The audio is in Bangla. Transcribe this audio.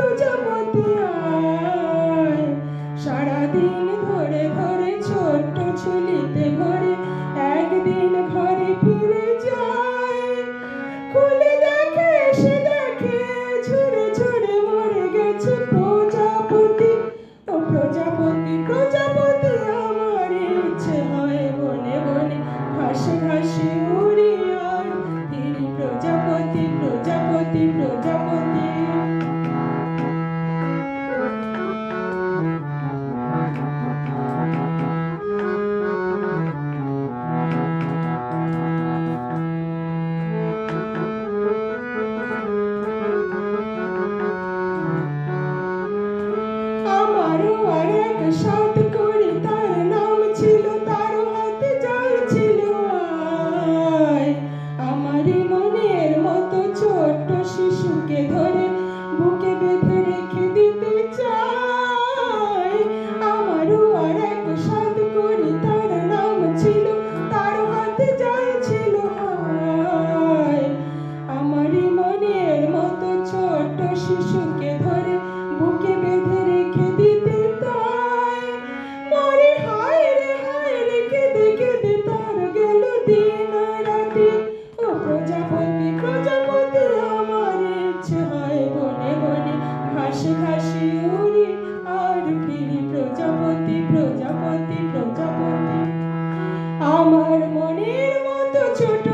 প্রজাপতি সারাদিন ধরে ধরে ছোট্ট ঝুলিতে ঘরে একদিন ঘরে ফিরে প্রজাপতি। ও প্রজাপতি প্রজাপতি, আমার ইচ্ছে হয় বনে বনে ঘাসে ঘাসে প্রজাপতি প্রজাপতি প্রজাপতি। মনের মতো ছোট্ট শিশুকে ধরে বুকে বেঁধে ঘাসি উড়ি আমার মনের মতো ছোট